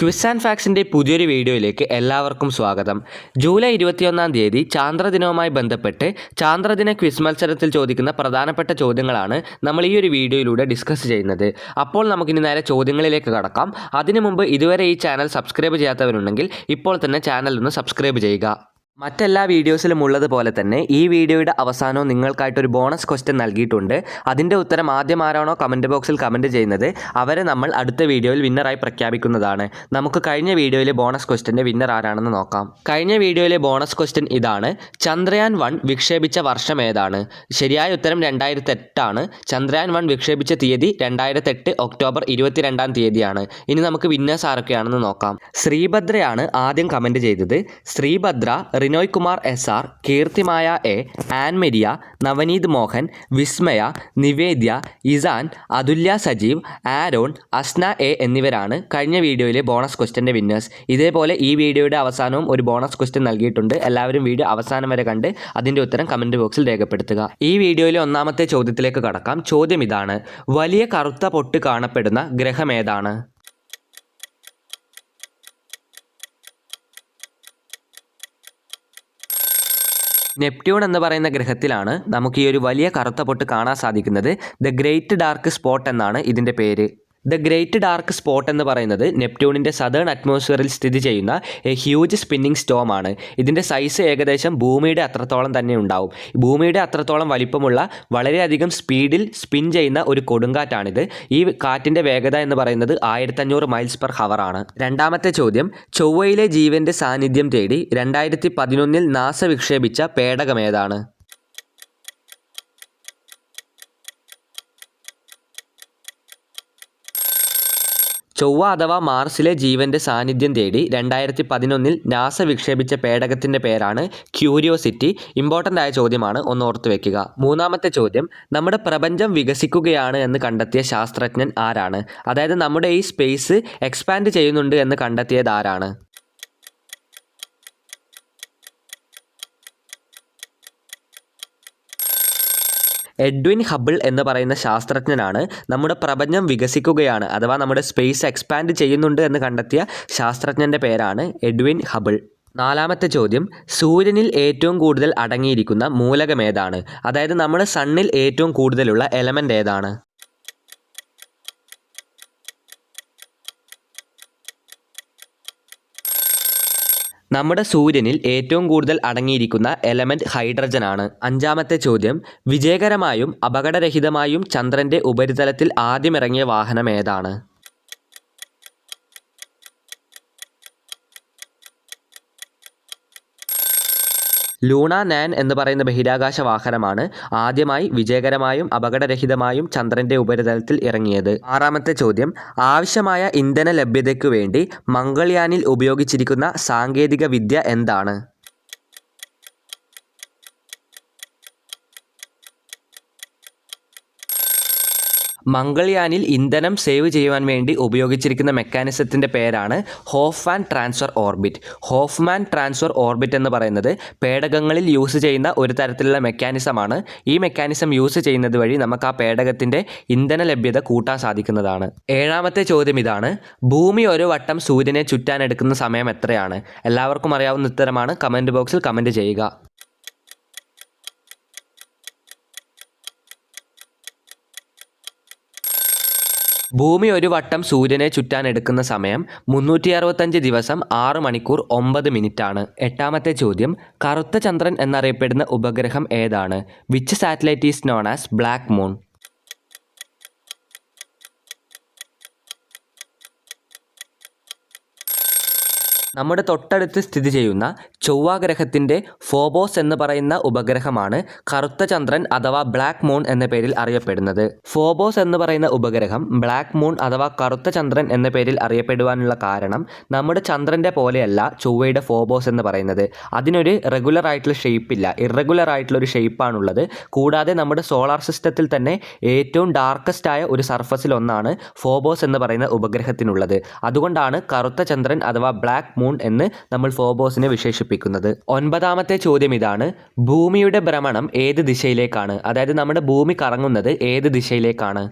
Quiz and ഫാക്സിന്റെ പുതിയൊരു വീഡിയോയിലേക്ക് എല്ലാവർക്കും സ്വാഗതം. ജൂലൈ ഇരുപത്തിയൊന്നാം തീയതി ചാന്ദ്രദിനവുമായി ബന്ധപ്പെട്ട് ചാന്ദ്രദിന ക്വിസ് മത്സരത്തിൽ ചോദിക്കുന്ന പ്രധാനപ്പെട്ട ചോദ്യങ്ങളാണ് നമ്മൾ ഈ ഒരു വീഡിയോയിലൂടെ ഡിസ്കസ് ചെയ്യുന്നത്. അപ്പോൾ നമുക്കിനി നേരെ ചോദ്യങ്ങളിലേക്ക് കടക്കാം. അതിനു മുമ്പ് ഇതുവരെ ഈ ചാനൽ സബ്സ്ക്രൈബ് ചെയ്യാത്തവരുണ്ടെങ്കിൽ ഇപ്പോൾ തന്നെ ചാനൽ ഒന്ന് സബ്സ്ക്രൈബ് ചെയ്യുക. മറ്റെല്ലാ വീഡിയോസിലും ഉള്ളതുപോലെ തന്നെ ഈ വീഡിയോയുടെ അവസാനവും നിങ്ങൾക്കായിട്ടൊരു ബോണസ് ക്വസ്റ്റ്യൻ നൽകിയിട്ടുണ്ട്. അതിന്റെ ഉത്തരം ആദ്യം ആരാണോ കമന്റ് ബോക്സിൽ കമന്റ് ചെയ്യുന്നത് അവരെ നമ്മൾ അടുത്ത വീഡിയോയിൽ വിന്നറായി പ്രഖ്യാപിക്കുന്നതാണ്. നമുക്ക് കഴിഞ്ഞ വീഡിയോയിലെ ബോണസ് ക്വസ്റ്റ്യന്റെ വിന്നർ ആരാണെന്ന് നോക്കാം. കഴിഞ്ഞ വീഡിയോയിലെ ബോണസ് ക്വസ്റ്റ്യൻ ഇതാണ് ചന്ദ്രയാൻ വൺ വിക്ഷേപിച്ച വർഷം ഏതാണ്? ശരിയായ ഉത്തരം രണ്ടായിരത്തി എട്ടാണ് ചന്ദ്രയാൻ വൺ വിക്ഷേപിച്ച തീയതി രണ്ടായിരത്തി എട്ട് ഒക്ടോബർ ഇരുപത്തിരണ്ടാം തീയതിയാണ്. ഇനി നമുക്ക് വിന്നേഴ്സ് ആരൊക്കെയാണെന്ന് നോക്കാം. ശ്രീഭദ്രയാണ് ആദ്യം കമന്റ് ചെയ്തത്. Sreebhadra Rinoy Kumar S R Keerthimaya A Ann Maria Navaneeth Mohan Vismaya Nivedya Isan Athulya Sajeev Aaron Asna A എന്നിവരാണ് കഴിഞ്ഞ വീഡിയോയിലെ ബോണസ് ക്വസ്റ്റ്യന്റെ വിന്നേഴ്സ്. ഇതേപോലെ ഈ വീഡിയോയുടെ അവസാനവും ഒരു ബോണസ് ക്വസ്റ്റ്യൻ നൽകിയിട്ടുണ്ട്. എല്ലാവരും വീഡിയോ അവസാനം വരെ കണ്ട് അതിന്റെ ഉത്തരം കമന്റ് ബോക്സിൽ രേഖപ്പെടുത്തുക. ഈ വീഡിയോയിലെ ഒന്നാമത്തെ ചോദ്യത്തിലേക്ക് കടക്കാം. ചോദ്യം ഇതാണ് വലിയ കറുത്ത പൊട്ട് കാണപ്പെടുന്ന ഗ്രഹം നെപ്റ്റ്യൂൺ എന്ന് പറയുന്ന ഗ്രഹത്തിലാണ് നമുക്ക് ഈ ഒരു വലിയ കറുത്ത പൊട്ട് കാണാൻ സാധിക്കുന്നത്. ദ ഗ്രേറ്റ് ഡാർക്ക് സ്പോട്ട് എന്നാണ് ഇതിന്റെ പേര്. ദ ഗ്രേറ്റ് ഡാർക്ക് സ്പോട്ട് എന്ന് പറയുന്നത് നെപ്റ്റ്യൂണിന്റെ സദേൺ അറ്റ്മോസ്ഫിയറിൽ സ്ഥിതി ചെയ്യുന്ന എ ഹ്യൂജ് സ്പിന്നിങ് സ്റ്റോം ആണ്. ഇതിന്റെ സൈസ് ഏകദേശം ഭൂമിയുടെ അത്രത്തോളം തന്നെ ഉണ്ടാവും. ഭൂമിയുടെ അത്രത്തോളം വലിപ്പമുള്ള വളരെയധികം സ്പീഡിൽ സ്പിൻ ചെയ്യുന്ന ഒരു കൊടുങ്കാറ്റാണിത്. ഈ കാറ്റിന്റെ വേഗത എന്ന് പറയുന്നത് ആയിരത്തഞ്ഞൂറ് മൈൽസ് പെർ ഹവർ ആണ്. രണ്ടാമത്തെ ചോദ്യം ചൊവ്വയിലെ ജീവന്റെ സാന്നിധ്യം തേടി രണ്ടായിരത്തി പതിനൊന്നിൽ നാസ വിക്ഷേപിച്ച പേടകം ചൊവ്വ അഥവാ മാർസിലെ ജീവന്റെ സാന്നിധ്യം തേടി രണ്ടായിരത്തി പതിനൊന്നിൽ നാസ വിക്ഷേപിച്ച പേടകത്തിന്റെ പേരാണ് ക്യൂരിയോസിറ്റി. ഇമ്പോർട്ടന്റ് ആയ ചോദ്യമാണ് ഒന്ന് ഓർത്തു വെക്കുക. മൂന്നാമത്തെ ചോദ്യം നമ്മുടെ പ്രപഞ്ചം വികസിക്കുകയാണ് എന്ന് കണ്ടെത്തിയ ശാസ്ത്രജ്ഞൻ ആരാണ്? അതായത് നമ്മുടെ ഈ സ്പേസ് എക്സ്പാൻഡ് ചെയ്യുന്നുണ്ട് എന്ന് കണ്ടെത്തിയത് ആരാണ്? എഡ്വിൻ ഹബിൾ എന്ന് പറയുന്ന ശാസ്ത്രജ്ഞനാണ് നമ്മുടെ പ്രപഞ്ചം വികസിക്കുകയാണ് അഥവാ നമ്മുടെ സ്പേസ് എക്സ്പാൻഡ് ചെയ്യുന്നുണ്ട് എന്ന് കണ്ടെത്തിയ ശാസ്ത്രജ്ഞന്റെ പേരാണ് എഡ്വിൻ ഹബിൾ. നാലാമത്തെ ചോദ്യം സൂര്യനിൽ ഏറ്റവും കൂടുതൽ അടങ്ങിയിരിക്കുന്ന മൂലകം ഏതാണ്? അതായത് നമ്മുടെ സണ്ണിൽ ഏറ്റവും കൂടുതലുള്ള എലമെന്റ് ഏതാണ്? നമ്മുടെ സൂര്യനിൽ ഏറ്റവും കൂടുതൽ അടങ്ങിയിരിക്കുന്ന എലമെന്റ് ഹൈഡ്രജൻ ആണ്. അഞ്ചാമത്തെ ചോദ്യം വിജയകരമായും അപകടരഹിതമായും ചന്ദ്രന്റെ ഉപരിതലത്തിൽ ആദ്യമിറങ്ങിയ വാഹനം ഏതാണ്? ലൂണ നാൻ എന്ന് പറയുന്ന ബഹിരാകാശ വാഹനമാണ് ആദ്യമായി വിജയകരമായും അപകടരഹിതമായും ചന്ദ്രന്റെ ഉപരിതലത്തിൽ ഇറങ്ങിയത്. ആറാമത്തെ ചോദ്യം ആവശ്യമായ ഇന്ധന ലഭ്യതയ്ക്കു വേണ്ടി മംഗൾയാനിൽ ഉപയോഗിച്ചിരിക്കുന്ന സാങ്കേതിക വിദ്യ എന്താണ്? മംഗൾയാനിൽ ഇന്ധനം സേവ് ചെയ്യുവാൻ വേണ്ടി ഉപയോഗിച്ചിരിക്കുന്ന മെക്കാനിസത്തിന്റെ പേരാണ് Hohmann transfer orbit. Hohmann transfer orbit എന്ന് പറയുന്നത് പേടകങ്ങളിൽ യൂസ് ചെയ്യുന്ന ഒരു തരത്തിലുള്ള മെക്കാനിസമാണ്. ഈ മെക്കാനിസം യൂസ് ചെയ്യുന്നത് വഴി നമുക്ക് ആ പേടകത്തിന്റെ ഇന്ധന ലഭ്യത കൂട്ടാൻ സാധിക്കുന്നതാണ്. ഏഴാമത്തെ ചോദ്യം ഇതാണ്. ഭൂമി ഒരു വട്ടം സൂര്യനെ ചുറ്റാനെടുക്കുന്ന സമയം എത്രയാണ്? എല്ലാവർക്കും അറിയാവുന്ന ഉത്തരമാണ് കമന്റ് ബോക്സിൽ കമന്റ് ചെയ്യുക. ഭൂമി ഒരു വട്ടം സൂര്യനെ ചുറ്റാൻ എടുക്കുന്ന സമയം മുന്നൂറ്റി അറുപത്തഞ്ച് ദിവസം ആറ് മണിക്കൂർ ഒമ്പത് മിനിറ്റാണ്. എട്ടാമത്തെ ചോദ്യം കറുത്ത ചന്ദ്രൻ എന്നറിയപ്പെടുന്ന ഉപഗ്രഹം ഏതാണ്? Which satellite is known as black moon നമ്മുടെ തൊട്ടടുത്ത് സ്ഥിതി ചെയ്യുന്ന ചൊവ്വ ഗ്രഹത്തിന്റെ ഫോബോസ് എന്ന് പറയുന്ന ഉപഗ്രഹമാണ് കറുത്ത ചന്ദ്രൻ അഥവാ ബ്ലാക്ക് മൂൺ എന്ന പേരിൽ അറിയപ്പെടുന്നത്. ഫോബോസ് എന്ന് പറയുന്ന ഉപഗ്രഹം ബ്ലാക്ക് മൂൺ അഥവാ കറുത്ത ചന്ദ്രൻ എന്ന പേരിൽ അറിയപ്പെടുവാനുള്ള കാരണം നമ്മുടെ ചന്ദ്രന്റെ പോലെയല്ല ചൊവ്വയുടെ ഫോബോസ് എന്ന് പറയുന്നത്. അതിനൊരു റെഗുലർ ആയിട്ടുള്ള ഷേപ്പ് ഇല്ല. ഇറഗുലർ ആയിട്ടുള്ള ഒരു ഷേപ്പാണുള്ളത് കൂടാതെ നമ്മുടെ സോളാർ സിസ്റ്റത്തിൽ തന്നെ ഏറ്റവും ഡാർക്കസ്റ്റ് ആയ ഒരു സർഫസിൽ ഒന്നാണ് ഫോബോസ് എന്ന് പറയുന്ന ഉപഗ്രഹത്തിനുള്ളത്. അതുകൊണ്ടാണ് കറുത്ത ചന്ദ്രൻ അഥവാ ബ്ലാക്ക് മൂൺ എന്ന് നമ്മൾ ഫോബോസിനെ വിശേഷിപ്പിക്കുന്നത്. ഒൻപതാമത്തെ ചോദ്യം ഇതാണ്. ഭൂമിയുടെ ഭ്രമണം ഏത് ദിശയിലേക്കാണ്? അതായത് നമ്മുടെ ഭൂമി കറങ്ങുന്നത് ഏത് ദിശയിലേക്കാണ്?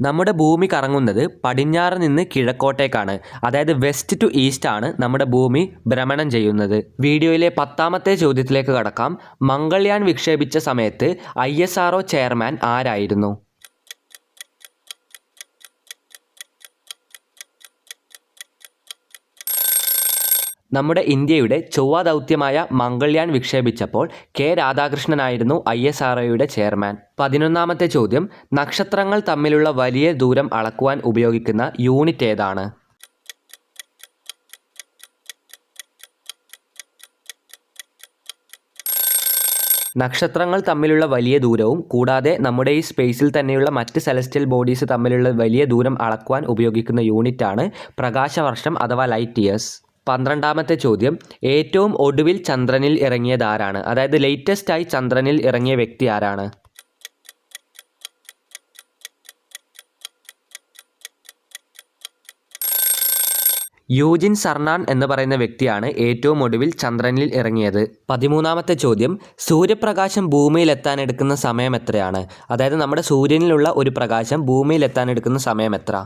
നമ്മുടെ ഭൂമി കറങ്ങുന്നത് പടിഞ്ഞാറ് നിന്ന് കിഴക്കോട്ടേക്കാണ്. അതായത് വെസ്റ്റ് ടു ഈസ്റ്റ് ആണ് നമ്മുടെ ഭൂമി ഭ്രമണം ചെയ്യുന്നത്. വീഡിയോയിലെ പത്താമത്തെ ചോദ്യത്തിലേക്ക് കടക്കാം. മംഗൾയാൻ വിക്ഷേപിച്ച സമയത്ത് ഐ ചെയർമാൻ ആരായിരുന്നു? നമ്മുടെ ഇന്ത്യയുടെ ചൊവ്വ ദൗത്യമായ മംഗൾയാൻ വിക്ഷേപിച്ചപ്പോൾ കെ രാധാകൃഷ്ണനായിരുന്നു ഐ എസ് ആർ ചെയർമാൻ. പതിനൊന്നാമത്തെ ചോദ്യം നക്ഷത്രങ്ങൾ തമ്മിലുള്ള വലിയ ദൂരം അളക്കുവാൻ ഉപയോഗിക്കുന്ന യൂണിറ്റ് ഏതാണ്? നക്ഷത്രങ്ങൾ തമ്മിലുള്ള വലിയ ദൂരവും കൂടാതെ നമ്മുടെ ഈ സ്പേസിൽ തന്നെയുള്ള മറ്റ് സെലസ്റ്റിയൽ ബോഡീസ് തമ്മിലുള്ള വലിയ ദൂരം അളക്കുവാൻ ഉപയോഗിക്കുന്ന യൂണിറ്റാണ് പ്രകാശവർഷം അഥവാ ലൈറ്റ് ഇയേഴ്സ് പന്ത്രണ്ടാമത്തെ ചോദ്യം. ഏറ്റവും ഒടുവിൽ ചന്ദ്രനിൽ ഇറങ്ങിയത് ആരാണ്? അതായത് ലേറ്റസ്റ്റ് ആയി ചന്ദ്രനിൽ ഇറങ്ങിയ വ്യക്തി ആരാണ്? യൂജിൻ സർണാൻ എന്ന് പറയുന്ന വ്യക്തിയാണ് ഏറ്റവും ഒടുവിൽ ചന്ദ്രനിൽ ഇറങ്ങിയത്. പതിമൂന്നാമത്തെ ചോദ്യം. സൂര്യപ്രകാശം ഭൂമിയിൽ എത്താൻ എടുക്കുന്ന സമയം എത്രയാണ്? അതായത് നമ്മുടെ സൂര്യനിലുള്ള ഒരു പ്രകാശം ഭൂമിയിൽ എത്താൻ എടുക്കുന്ന സമയം എത്ര?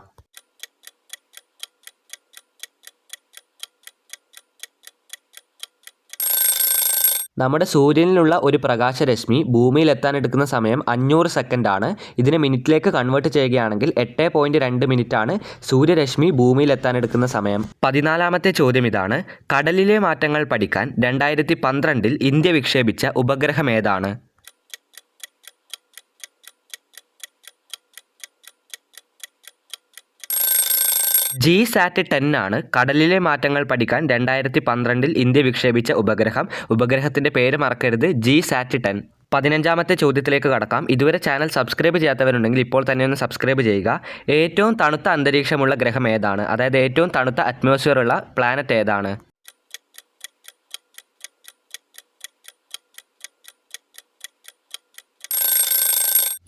നമ്മുടെ സൂര്യനിലുള്ള ഒരു പ്രകാശരശ്മി ഭൂമിയിൽ എത്താൻ എടുക്കുന്ന സമയം അഞ്ഞൂറ് സെക്കൻഡ് ആണ് ഇതിനെ മിനിറ്റിലേക്ക് കൺവേർട്ട് ചെയ്യുകയാണെങ്കിൽ എട്ട് പോയിന്റ് രണ്ട് മിനിറ്റ് ആണ് സൂര്യരശ്മി ഭൂമിയിൽ എത്താൻ എടുക്കുന്ന സമയം. പതിനാലാമത്തെ ചോദ്യം ഇതാണ്. കടലിലെ മാറ്റങ്ങൾ പഠിക്കാൻ രണ്ടായിരത്തി പന്ത്രണ്ടിൽ ഇന്ത്യ വിക്ഷേപിച്ച ഉപഗ്രഹം ഏതാണ്? ജി സാറ്റ് ടെൻ ആണ് കടലിലെ മാറ്റങ്ങൾ പഠിക്കാൻ രണ്ടായിരത്തി പന്ത്രണ്ടിൽ ഇന്ത്യ വിക്ഷേപിച്ച ഉപഗ്രഹം. ഉപഗ്രഹത്തിന്റെ പേര് മറക്കരുത്. ജി സാറ്റ് ടെൻ പതിനഞ്ചാമത്തെ ചോദ്യത്തിലേക്ക് കടക്കാം. ഇതുവരെ ചാനൽ സബ്സ്ക്രൈബ് ചെയ്യാത്തവരുണ്ടെങ്കിൽ ഇപ്പോൾ തന്നെ ഒന്ന് സബ്സ്ക്രൈബ് ചെയ്യുക. ഏറ്റവും തണുത്ത അന്തരീക്ഷമുള്ള ഗ്രഹം ഏതാണ്? അതായത് ഏറ്റവും തണുത്ത അറ്റ്മോസ്ഫിയർ ഉള്ള പ്ലാനറ്റ് ഏതാണ്?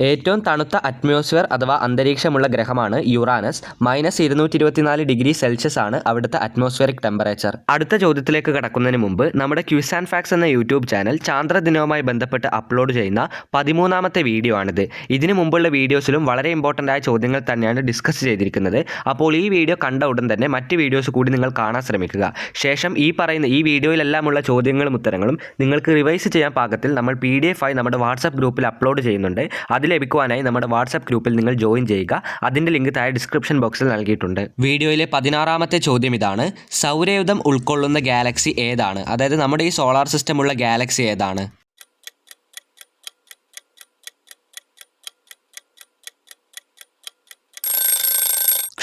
ഏറ്റവും തണുത്ത അറ്റ്മോസ്ഫിയർ അഥവാ അന്തരീക്ഷമുള്ള ഗ്രഹമാണ് യുറാനസ്. മൈനസ് ഇരുന്നൂറ്റി ഇരുപത്തിനാല് ഡിഗ്രി സെൽഷ്യസ് ആണ് അവിടുത്തെ അറ്റ്മോസ്ഫിയറിക് ടെമ്പറേച്ചർ. അടുത്ത ചോദ്യത്തിലേക്ക് കടക്കുന്നതിന് മുമ്പ് നമ്മുടെ ക്യൂസ് ആൻഡ് ഫാക്സ് എന്ന യൂട്യൂബ് ചാനൽ ചാന്ദ്രദിനവുമായി ബന്ധപ്പെട്ട് അപ്ലോഡ് ചെയ്യുന്ന പതിമൂന്നാമത്തെ വീഡിയോ ആണിത്. ഇതിനു മുമ്പുള്ള വീഡിയോസിലും വളരെ ഇമ്പോർട്ടന്റ് ആയ ചോദ്യങ്ങൾ തന്നെയാണ് ഡിസ്കസ് ചെയ്തിരിക്കുന്നത്. അപ്പോൾ ഈ വീഡിയോ കണ്ട ഉടൻ തന്നെ മറ്റ് വീഡിയോസ് കൂടി നിങ്ങൾ കാണാൻ ശ്രമിക്കുക. ശേഷം ഈ പറയുന്ന ഈ വീഡിയോയിലെല്ലാമുള്ള ചോദ്യങ്ങളും ഉത്തരങ്ങളും നിങ്ങൾക്ക് റിവൈസ് ചെയ്യാൻ പാകത്തിൽ നമ്മൾ പി ആയി നമ്മുടെ വാട്സപ്പ് ഗ്രൂപ്പിൽ അപ്ലോഡ് ചെയ്യുന്നുണ്ട്. അതിൽ ലഭിക്കുവാനായി നമ്മുടെ വാട്സപ്പ് ഗ്രൂപ്പിൽ നിങ്ങൾ ജോയിൻ ചെയ്യുക. അതിന്റെ ലിങ്ക് താഴെ ഡിസ്ക്രിപ്ഷൻ ബോക്സിൽ നൽകിയിട്ടുണ്ട്. വീഡിയോയിലെ പതിനാറാമത്തെ ചോദ്യം ഇതാണ്. സൗരയുധം ഉൾക്കൊള്ളുന്ന ഗാലക്സി ഏതാണ്? അതായത് നമ്മുടെ ഈ സോളാർ സിസ്റ്റമുള്ള ഗാലക്സി ഏതാണ്?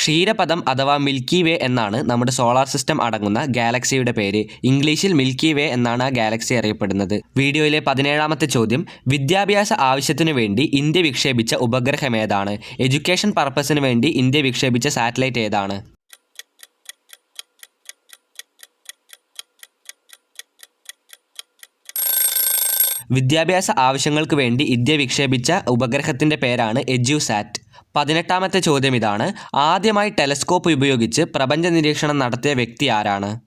ക്ഷീരപഥം അഥവാ മിൽക്കി വേ എന്നാണ് നമ്മുടെ സോളാർ സിസ്റ്റം അടങ്ങുന്ന ഗാലക്സിയുടെ പേര്. ഇംഗ്ലീഷിൽ മിൽക്കി വേ എന്നാണ് ആ ഗാലക്സി അറിയപ്പെടുന്നത്. വീഡിയോയിലെ പതിനേഴാമത്തെ ചോദ്യം വിദ്യാഭ്യാസ ആവശ്യത്തിനു വേണ്ടി ഇന്ത്യ വിക്ഷേപിച്ച ഉപഗ്രഹം ഏതാണ്? എഡ്യൂക്കേഷൻ പർപ്പസിന് വേണ്ടി ഇന്ത്യ വിക്ഷേപിച്ച സാറ്റലൈറ്റ് ഏതാണ്? വിദ്യാഭ്യാസ ആവശ്യങ്ങൾക്ക് വേണ്ടി ഇന്ത്യ വിക്ഷേപിച്ച ഉപഗ്രഹത്തിന്റെ പേരാണ് എജ്യൂസാറ്റ് പതിനെട്ടാമത്തെ ചോദ്യം ഇതാണ്. ആദ്യമായി ടെലസ്കോപ്പ് ഉപയോഗിച്ച് പ്രപഞ്ച നിരീക്ഷണം നടത്തിയ വ്യക്തി ആരാണ്?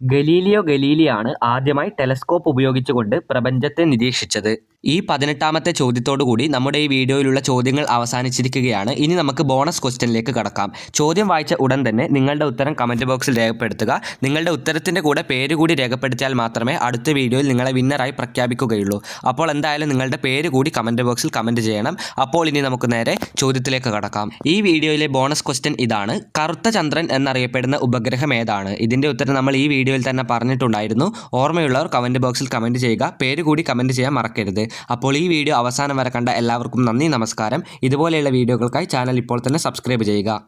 ഗലീലിയോ ഗലീലിയാണ് ആദ്യമായി ടെലസ്കോപ്പ് ഉപയോഗിച്ചുകൊണ്ട് പ്രപഞ്ചത്തെ നിരീക്ഷിച്ചത്. ഈ പതിനെട്ടാമത്തെ ചോദ്യത്തോടുകൂടി നമ്മുടെ ഈ വീഡിയോയിലുള്ള ചോദ്യങ്ങൾ അവസാനിച്ചിരിക്കുകയാണ്. ഇനി നമുക്ക് ബോണസ് ക്വസ്റ്റ്യനിലേക്ക് കടക്കാം. ചോദ്യം വായിച്ച ഉടൻ തന്നെ നിങ്ങളുടെ ഉത്തരം കമന്റ് ബോക്സിൽ രേഖപ്പെടുത്തുക. നിങ്ങളുടെ ഉത്തരത്തിന്റെ കൂടെ പേര് കൂടി രേഖപ്പെടുത്തിയാൽ മാത്രമേ അടുത്ത വീഡിയോയിൽ നിങ്ങളെ വിന്നറായി പ്രഖ്യാപിക്കുകയുള്ളൂ. അപ്പോൾ എന്തായാലും നിങ്ങളുടെ പേര് കൂടി കമന്റ് ബോക്സിൽ കമന്റ് ചെയ്യണം. അപ്പോൾ ഇനി നമുക്ക് നേരെ ചോദ്യത്തിലേക്ക് കടക്കാം. ഈ വീഡിയോയിലെ ബോണസ് ക്വസ്റ്റ്യൻ ഇതാണ്. കറുത്ത ചന്ദ്രൻ എന്നറിയപ്പെടുന്ന ഉപഗ്രഹം ഏതാണ്? ഇതിന്റെ ഉത്തരം നമ്മൾ ഈ വീഡിയോയിൽ തന്നെ പറഞ്ഞിട്ടുണ്ടായിരുന്നു. ഓർമ്മയുള്ളവർ കമന്റ് ബോക്സിൽ കമന്റ് ചെയ്യുക. പേര് കൂടി കമന്റ് ചെയ്യാൻ മറക്കരുത്. അപ്പോൾ ഈ വീഡിയോ അവസാനം വരെ കണ്ട എല്ലാവർക്കും നന്ദി നമസ്കാരം. ഇതുപോലെയുള്ള വീഡിയോകൾക്കായി ചാനൽ ഇപ്പോൾ തന്നെ സബ്സ്ക്രൈബ് ചെയ്യുക.